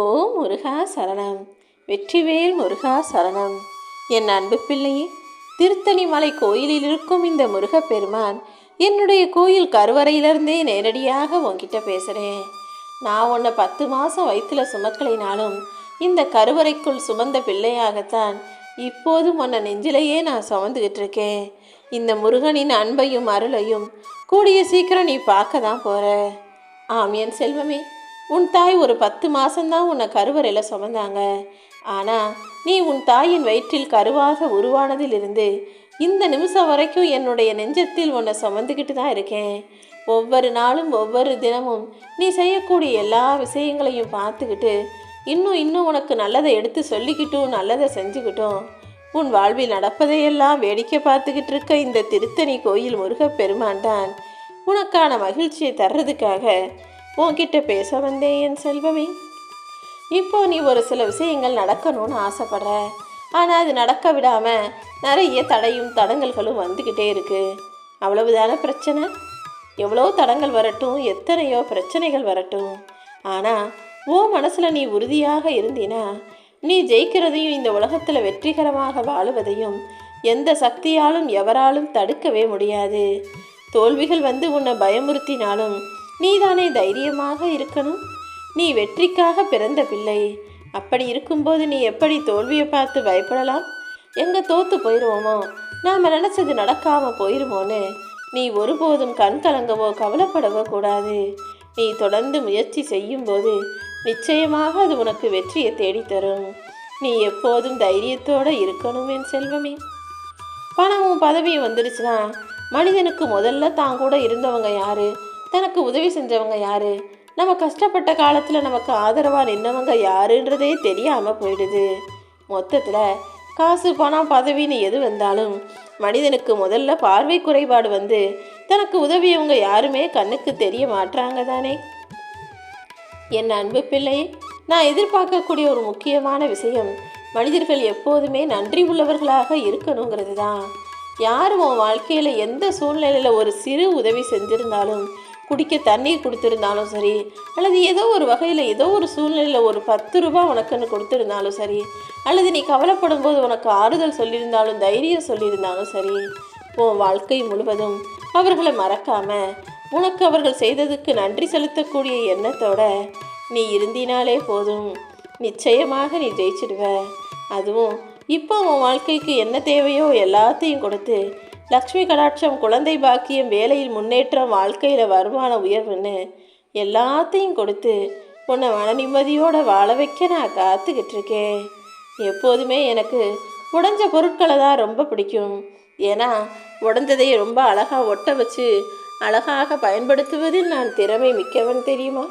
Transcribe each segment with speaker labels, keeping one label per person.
Speaker 1: ஓ முருகா சரணம். வெற்றிவேல் முருகா சரணம். என் அன்பு பிள்ளையே திருத்தணிமலை கோயிலில் இருக்கும் இந்த முருகப்பெருமான் என்னுடைய கோயில் கருவறையிலிருந்தே நேரடியாக உன்கிட்ட பேசுகிறேன் நான் உன்னை பத்து மாதம் வயிற்றுல சுமக்கலைனாலும் இந்த கருவறைக்குள் சுமந்த பிள்ளையாகத்தான் இப்போதும் உன்னை நெஞ்சிலேயே நான் சுமந்துக்கிட்டு இருக்கேன். இந்த முருகனின் அன்பையும் அருளையும் கூடிய சீக்கிரம் நீ பார்க்க தான் போகிற ஆம் என் செல்வமே உன் தாய் ஒரு பத்து மாசம்தான் உன்னை கருவறையில் சுமந்தாங்க. ஆனால் நீ உன் தாயின் வயிற்றில் கருவாக உருவானதிலிருந்து இந்த நிமிஷம் வரைக்கும் என்னுடைய நெஞ்சத்தில் உன்னை சுமந்துக்கிட்டு தான் இருக்கேன். ஒவ்வொரு நாளும் ஒவ்வொரு தினமும் நீ செய்யக்கூடிய எல்லா விஷயங்களையும் பார்த்துக்கிட்டு இன்னும் இன்னும் உனக்கு நல்லதை எடுத்து சொல்லிக்கிட்டும் நல்லதை செஞ்சுக்கிட்டும். உன் வாழ்வில் நடப்பதையெல்லாம் வேடிக்கை பார்த்துக்கிட்டு இருக்க இந்த திருத்தணி கோயில் முருகப்பெருமான் தான் உனக்கான மகிழ்ச்சியை தர்றதுக்காக உன்கிட்ட பேச வந்தேன் என் செல்வமே. இப்போ நீ ஒரு சில விஷயங்கள் நடக்கணும்னு ஆசைப்படுற. ஆனால் அது நடக்க விடாமல் நிறைய தடையும் தடங்கல்களும் வந்துக்கிட்டே இருக்கு. அவ்வளவுதான பிரச்சனை? எவ்வளோ தடங்கள் வரட்டும் எத்தனையோ பிரச்சனைகள் வரட்டும். ஆனால் ஓ மனசில் நீ உறுதியாக இருந்தினா நீ ஜெயிக்கிறதையும் இந்த உலகத்தில் வெற்றிகரமாக வாழுவதையும் எந்த சக்தியாலும் எவராலும் தடுக்கவே முடியாது. தோல்விகள் வந்து உன்னை பயமுறுத்தினாலும் நீதானே தைரியமாக இருக்கணும்? நீ வெற்றிக்காக பிறந்த பிள்ளை. அப்படி இருக்கும்போது நீ எப்படி தோல்வியை பார்த்து பயப்படலாம்? எங்க தோத்து போயிடுவோமோ நாம நினைச்சது நடக்காம போயிருமோன்னு நீ ஒருபோதும் கண் கலங்கவோ கவலைப்படவோ கூடாது. நீ தொடர்ந்து முயற்சி செய்யும்போது நிச்சயமாக அது உனக்கு வெற்றியை தேடித்தரும். நீ எப்போதும் தைரியத்தோட இருக்கணும் என் செல்வமே. பணமும் பதவியும் வந்துருச்சுன்னா மனிதனுக்கு முதல்ல தான் கூட இருந்தவங்க யாரு? தனக்கு உதவி செஞ்சவங்க யாரு? நம்ம கஷ்டப்பட்ட காலத்தில் நமக்கு ஆதரவாக நின்னவங்க யாருன்றதே தெரியாமல் போயிடுது. மொத்தத்தில் காசு பணம் பதவின்னு எது வந்தாலும் மனிதனுக்கு முதல்ல பார்வை குறைபாடு வந்து தனக்கு உதவியவங்க யாருமே கண்ணுக்கு தெரிய மாட்டாங்க தானே. என் அன்பு பிள்ளை நான் எதிர்பார்க்கக்கூடிய ஒரு முக்கியமான விஷயம் மனிதர்கள் எப்போதுமே நன்றி உள்ளவர்களாக இருக்கணுங்கிறது தான். யாரும் உன் வாழ்க்கையில் எந்த சூழ்நிலையில் ஒரு சிறு உதவி செஞ்சிருந்தாலும் குடிக்க தண்ணீர் கொடுத்துருந்தாலும் சரி அல்லது ஏதோ ஒரு வகையில் ஏதோ ஒரு சூழ்நிலையில் ஒரு பத்து ரூபா உனக்குன்னு கொடுத்துருந்தாலும் சரி அல்லது நீ கவலைப்படும் போது உனக்கு ஆறுதல் சொல்லியிருந்தாலும் தைரியம் சொல்லியிருந்தாலும் சரி உன் வாழ்க்கை முழுவதும் அவர்களை மறக்காம உனக்கு அவர்கள் செய்ததுக்கு நன்றி செலுத்தக்கூடிய எண்ணத்தோட நீ இருந்தினாலே போதும். நிச்சயமாக நீ ஜெயிச்சிடுவ. அதுவும் இப்போ உன் வாழ்க்கைக்கு என்ன தேவையோ எல்லாத்தையும் கொடுத்து லக்ஷ்மி கடாட்சம் குழந்தை பாக்கியம் வேலையில் முன்னேற்றம் வாழ்க்கையில் வருமான உயர்வுன்னு எல்லாத்தையும் கொடுத்து உன்னை மன நிம்மதியோடு வாழ வைக்க நான் காத்துக்கிட்டு இருக்கேன். எப்போதுமே எனக்கு உடைஞ்ச பொருட்களை தான் ரொம்ப பிடிக்கும். ஏன்னா உடஞ்சதை ரொம்ப அழகாக ஒட்ட வச்சு அழகாக பயன்படுத்துவதில் நான் திறமை மிக்கவன் தெரியுமா?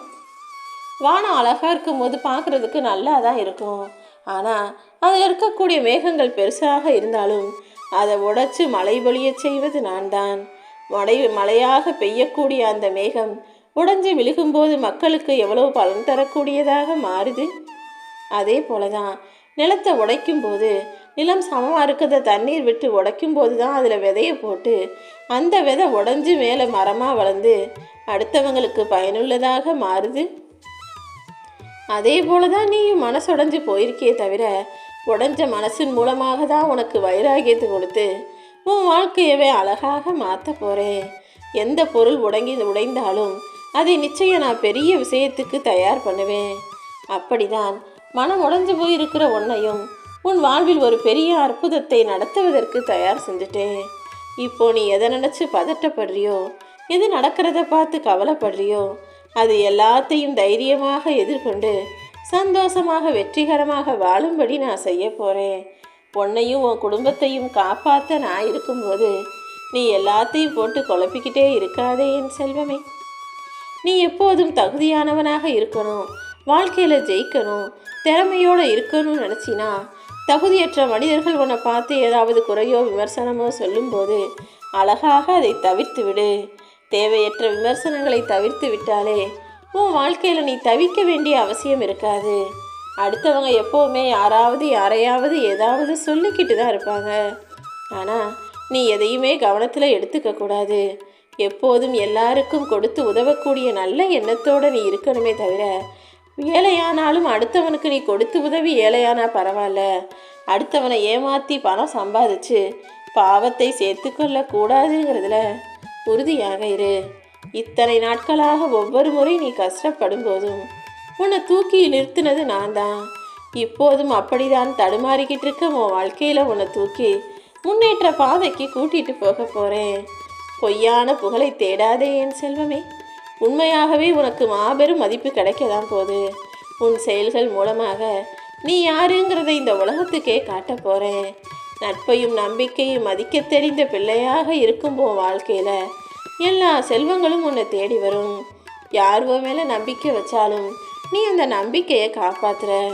Speaker 1: வானம் அழகாக இருக்கும்போது பார்க்குறதுக்கு நல்லா தான் இருக்கும். ஆனால் அதில் இருக்கக்கூடிய மேகங்கள் பெருசாக இருந்தாலும் அதை உடைச்சு மழை பொழிய செய்வது நான் தான் மழை மழையாக பெய்யக்கூடிய அந்த மேகம் உடைஞ்சு விழுகும்போது மக்களுக்கு எவ்வளவு பலன் தரக்கூடியதாக மாறுது? அதே போல தான் நிலத்தை உடைக்கும் போது நிலம் சமமாக இருக்கிறத தண்ணீர் விட்டு உடைக்கும் போது தான் அதில் விதைய போட்டு அந்த விதை உடஞ்சி மேலே மரமாக வளர்ந்து அடுத்தவங்களுக்கு பயனுள்ளதாக மாறுது. அதே போல தான் நீயும் மனசுடைஞ்சு போயிருக்கே தவிர உடஞ்ச மனசின் மூலமாக தான் உனக்கு வைராகியத்தை கொடுத்து உன் வாழ்க்கையவே அழகாக மாற்ற போகிறேன் எந்த பொருள் உடங்கி உடைந்தாலும் அதை நிச்சயம் நான் பெரிய விஷயத்துக்கு தயார் பண்ணுவேன். அப்படிதான் மனம் உடஞ்சு போயிருக்கிற உன்னையும் உன் வாழ்வில் ஒரு பெரிய அற்புதத்தை நடத்துவதற்கு தயார் செஞ்சுட்டேன். இப்போ நீ எதை நினச்சி பதட்டப்படுறியோ எது நடக்கிறத பார்த்து கவலைப்படுறியோ அது எல்லாத்தையும் தைரியமாக எதிர்கொண்டு சந்தோஷமாக வெற்றிகரமாக வாழும்படி நான் செய்ய போகிறேன் உன்னையும் உன் குடும்பத்தையும் காப்பாற்ற நான் இருக்கும்போது நீ எல்லாத்தையும் போட்டு குழப்பிக்கிட்டே இருக்காதே என் செல்வமே. நீ எப்போதும் தகுதியானவனாக இருக்கணும் வாழ்க்கையில் ஜெயிக்கணும் திறமையோடு இருக்கணும்னு நினச்சினா தகுதியற்ற மனிதர்கள் உன்னை பார்த்து ஏதாவது குறையோ விமர்சனமோ சொல்லும்போது அழகாக அதை தவிர்த்து விடு தேவையற்ற விமர்சனங்களை தவிர்த்து விட்டாலே உன் வாழ்க்கையில் நீ தவிக்க வேண்டிய அவசியம் இருக்காது. அடுத்தவங்க எப்போவுமே யாராவது யாரையாவது ஏதாவது சொல்லிக்கிட்டு தான் இருப்பாங்க. ஆனால் நீ எதையுமே கவனத்தில் எடுத்துக்க கூடாது. எப்போதும் எல்லாருக்கும் கொடுத்து உதவக்கூடிய நல்ல எண்ணத்தோடு நீ இருக்கணுமே தவிர ஏழையானாலும் அடுத்தவனுக்கு நீ கொடுத்து உதவி ஏழையானா பரவாயில்ல. அடுத்தவனை ஏமாற்றி பணம் சம்பாதிச்சு பாவத்தை சேர்த்துக்கொள்ளக்கூடாதுங்கிறதுல உறுதியாக இரு. இத்தனை நாட்களாக ஒவ்வொரு முறை நீ கஷ்டப்படும் போதும் உன்னை தூக்கி நிறுத்தினது நான் தான் இப்போதும் அப்படிதான் தடுமாறிக்கிட்டு இருக்க உன் வாழ்க்கையில் உன்னை தூக்கி முன்னேற்ற பாதைக்கு கூட்டிகிட்டு போக போகிறேன் பொய்யான புகழை தேடாதே என் செல்வமே. உண்மையாகவே உனக்கு மாபெரும் மதிப்பு கிடைக்க தான் போகுது. உன் செயல்கள் மூலமாக நீ யாருங்கிறதை இந்த உலகத்துக்கே காட்டப் போகிறேன் நட்பையும் நம்பிக்கையும் மதிக்க தெரிந்த பிள்ளையாக இருக்கும் உன் வாழ்க்கையில் எல்லா செல்வங்களும் உன்னை தேடி வரும். யார் உன் மேலே நம்பிக்கை வச்சாலும் நீ அந்த நம்பிக்கையை காப்பாத்துற.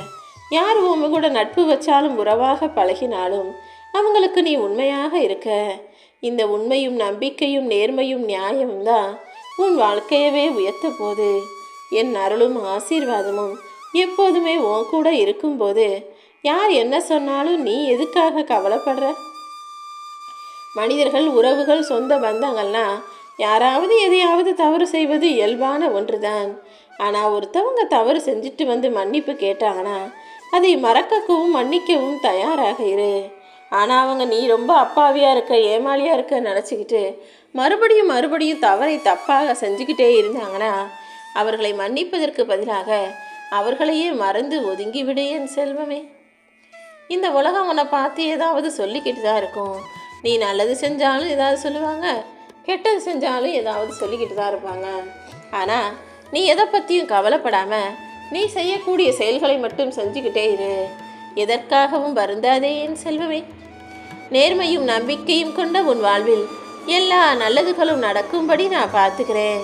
Speaker 1: யார் உன் கூட நட்பு வச்சாலும் உறவாக பழகினாலும் அவங்களுக்கு நீ உண்மையாக இருக்க. இந்த உண்மையும் நம்பிக்கையும் நேர்மையும் நியாயமும் தான் உன் வாழ்க்கையவே உயர்த்த போது என் அருளும் ஆசீர்வாதமும் எப்போதுமே உன் கூட இருக்கும்போது யார் என்ன சொன்னாலும் நீ எதுக்காக கவலைப்படுற? மனிதர்கள் உறவுகள் சொந்த பந்தங்கள்லாம் யாராவது எதையாவது தவறு செய்வது இயல்பான ஒன்றுதான். ஆனால் ஒருத்தவங்க தவறு செஞ்சுட்டு வந்து மன்னிப்பு கேட்டாங்கன்னா அதை மறக்கவும் மன்னிக்கவும் தயாராக இரு. ஆனால் அவங்க நீ ரொம்ப அப்பாவியாக இருக்க ஏமாளியாக இருக்க நினச்சிக்கிட்டு மறுபடியும் மறுபடியும் தவறை தப்பாக செஞ்சுக்கிட்டே இருந்தாங்கன்னா அவர்களை மன்னிப்பதற்கு பதிலாக அவர்களையே மறந்து ஒதுங்கி விடு என் செல்வமே. இந்த உலகம் உன்னை பார்த்து ஏதாவது சொல்லிக்கிட்டு தான் இருக்கும். நீ நல்லது செஞ்சாலும் ஏதாவது சொல்லுவாங்க. கெட்டது செஞ்சாலும் ஏதாவது சொல்லிக்கிட்டு தான் இருப்பாங்க. ஆனால் நீ எதை பற்றியும் கவலைப்படாமல் நீ செய்யக்கூடிய செயல்களை மட்டும் செஞ்சுக்கிட்டே இரு. எதற்காகவும் வருந்தாதே என் செல்வமே. நேர்மையும் நம்பிக்கையும் கொண்ட உன் வாழ்வில் எல்லா நல்லதுகளும் நடக்கும்படி நான் பார்த்துக்கிறேன்.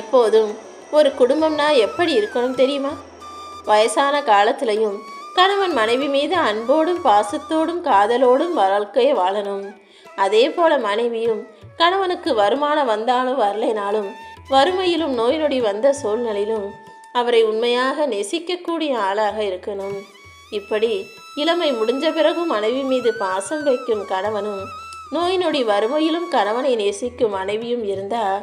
Speaker 1: எப்போதும் ஒரு குடும்பம்னா எப்படி இருக்கணும் தெரியுமா? வயசான காலத்திலையும் கணவன் மனைவி மீது அன்போடும் பாசத்தோடும் காதலோடும் வாழ்க்கையை வாழணும். அதே போல மனைவியும் கணவனுக்கு வருமானம் வந்தாலும் வரலைனாலும் வறுமையிலும் நோய் நொடி வந்த சூழ்நிலையிலும் அவரை உண்மையாக நேசிக்கக்கூடிய ஆளாக இருக்கணும். இப்படி இளமை முடிஞ்ச பிறகும் மனைவி மீது பாசம் வைக்கும் கணவனும் நோய் நொடி வறுமையிலும் கணவனை நேசிக்கும் மனைவியும் இருந்தால்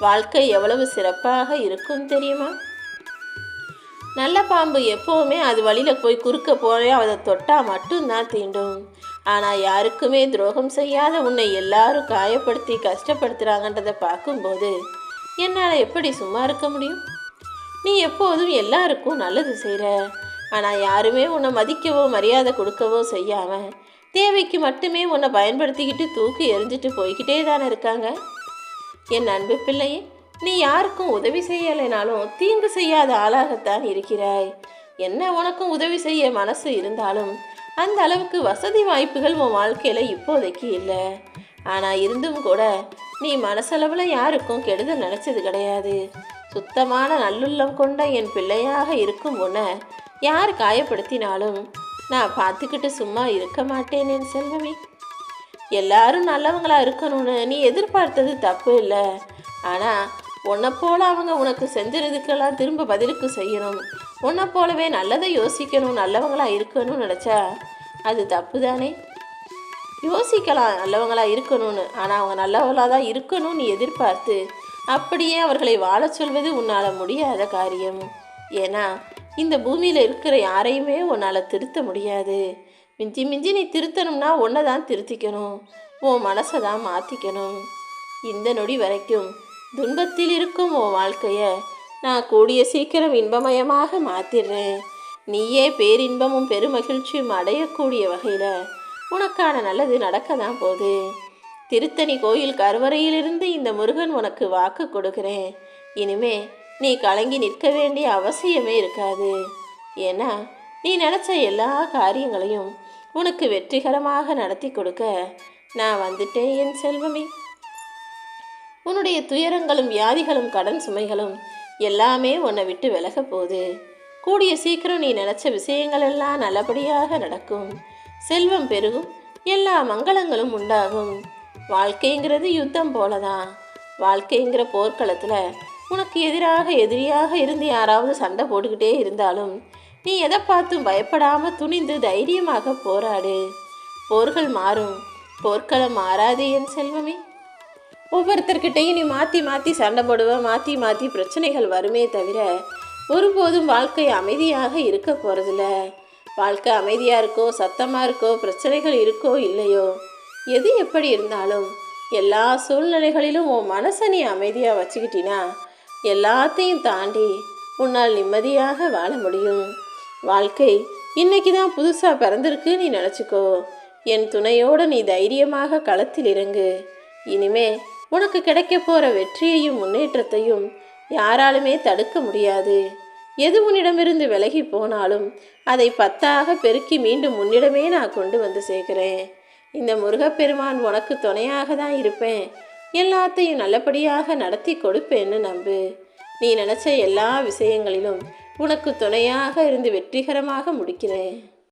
Speaker 1: வாழ்க்கை எவ்வளவு சிறப்பாக இருக்கும் தெரியுமா? நல்ல பாம்பு எப்போவுமே அது வழியில் போய் குறுக்க போய் அதை தொட்டால் மட்டும்தான் தீண்டும். ஆனால் யாருக்குமே துரோகம் செய்யாத உன்னை எல்லாரும் காயப்படுத்தி கஷ்டப்படுத்துகிறாங்கன்றதை பார்க்கும்போது என்னால் எப்படி சும்மா இருக்க முடியும்? நீ எப்போதும் எல்லாருக்கும் நல்லது செய்கிற ஆனால் யாருமே உன்னை மதிக்கவோ மரியாதை கொடுக்கவோ செய்யாமல் தேவைக்கு மட்டுமே உன்னை பயன்படுத்திக்கிட்டு தூக்கி எரிஞ்சிட்டு போய்கிட்டே தானே இருக்காங்க? என் அன்பு பிள்ளையே நீ யாருக்கும் உதவி செய்யலைனாலும் தீங்கு செய்யாத ஆளாகத்தான் இருக்கிறாய். என்ன உனக்கும் உதவி செய்ய மனசு இருந்தாலும் அந்த அளவுக்கு வசதி வாய்ப்புகள் உன் வாழ்க்கையில் இப்போதைக்கு இல்லை. ஆனால் இருந்தும் கூட நீ மனசளவில் யாருக்கும் கெடுதல் நினச்சது கிடையாது. சுத்தமான நல்லுள்ளம் கொண்ட என் பிள்ளையாக இருக்கும் உன்னை யார் காயப்படுத்தினாலும் நான் பார்த்துக்கிட்டு சும்மா இருக்க மாட்டேன் என் செல்வமி. எல்லாரும் நல்லவங்களாக இருக்கணும்னு நீ எதிர்பார்த்தது தப்பு இல்லை. ஆனால் உன்னை போல அவங்க உனக்கு செஞ்சதுக்கெல்லாம் திரும்ப பதிலுக்கு செய்யணும். உன்னை போலவே நல்லதை யோசிக்கணும் நல்லவங்களாக இருக்கணும்னு நினச்சா அது தப்பு தானே யோசிக்கலாம் நல்லவங்களாக இருக்கணும்னு. ஆனால் அவங்க நல்லவங்களாக தான் இருக்கணும்னு எதிர்பார்த்து அப்படியே அவர்களை வாழச் சொல்வது உன்னால் முடியாத காரியம். ஏன்னா இந்த பூமியில் இருக்கிற யாரையுமே உன்னால் திருத்த முடியாது. மிஞ்சி மிஞ்சி நீ திருத்தணும்னா உன்னை தான் திருத்திக்கணும். உன் மனசை தான் மாற்றிக்கணும் இந்த நொடி வரைக்கும் துன்பத்தில் இருக்கும் உன் வாழ்க்கையை நான் கூடிய சீக்கிரம் இன்பமயமாக மாற்றிடுறேன் நீயே பேரின்பமும் பெருமகிழ்ச்சியும் அடையக்கூடிய வகையில் உனக்கான நல்லது நடக்க தான் போகுது. திருத்தணி கோயில் கருவறையிலிருந்து இந்த முருகன் உனக்கு வாக்கு கொடுக்கிறேன். இனிமே நீ கலங்கி நிற்க வேண்டிய அவசியமே இருக்காது. ஏன்னா நீ நினச்ச எல்லா காரியங்களையும் உனக்கு வெற்றிகரமாக நடத்தி கொடுக்க நான் வந்துட்டேன் என் செல்வமே. உன்னுடைய துயரங்களும் வியாதிகளும் கடன் சுமைகளும் எல்லாமே உன்னை விட்டு விலக போகுது. கூடிய சீக்கிரம் நீ நினச்ச விஷயங்கள் எல்லாம் நல்லபடியாக நடக்கும். செல்வம் பெருகும் எல்லா மங்களங்களும் உண்டாகும். வாழ்க்கைங்கிறது யுத்தம் போலதான். வாழ்க்கைங்கிற போர்க்களத்தில் உனக்கு எதிராக எதிரியாக இருந்து யாராவது சண்டை போட்டுக்கிட்டே இருந்தாலும் நீ எதை பார்த்தும் பயப்படாமல் துணிந்து தைரியமாக போராடு. போர்கள் மாறும். போர்க்களம் மாறாது என் செல்வமே. ஒவ்வொருத்தர்கிட்டையும் நீ மாற்றி மாற்றி சண்டை போடுவ மாற்றி மாற்றி பிரச்சனைகள் வருமே தவிர ஒருபோதும் வாழ்க்கை அமைதியாக இருக்க போகிறதில்ல வாழ்க்கை அமைதியாக இருக்கோ சத்தமாக இருக்கோ பிரச்சனைகள் இருக்கோ இல்லையோ? எது எப்படி இருந்தாலும் எல்லா சூழ்நிலைகளிலும் உன் மனசை நீ அமைதியாக வச்சுக்கிட்டினா எல்லாத்தையும் தாண்டி உன்னால் நிம்மதியாக வாழ முடியும். வாழ்க்கை இன்னைக்கு தான் புதுசாக பிறந்திருக்கு நீ நினச்சிக்கோ. என் துணையோடு நீ தைரியமாக களத்தில் இறங்கு. இனிமே உனக்கு கிடைக்க போகிற வெற்றியையும் முன்னேற்றத்தையும் யாராலுமே தடுக்க முடியாது. எது உன்னிடமிருந்து விலகி போனாலும் அதை பத்தாக பெருக்கி மீண்டும் உன்னிடமே நான் கொண்டு வந்து சேர்க்கிறேன். இந்த முருகப்பெருமான் உனக்கு துணையாக தான் இருப்பேன். எல்லாத்தையும் நல்லபடியாக நடத்தி கொடுப்பேன்னு நம்பு. நீ நினச்ச எல்லா விஷயங்களிலும் உனக்கு துணையாக இருந்து வெற்றிகரமாக முடிக்கிறேன்.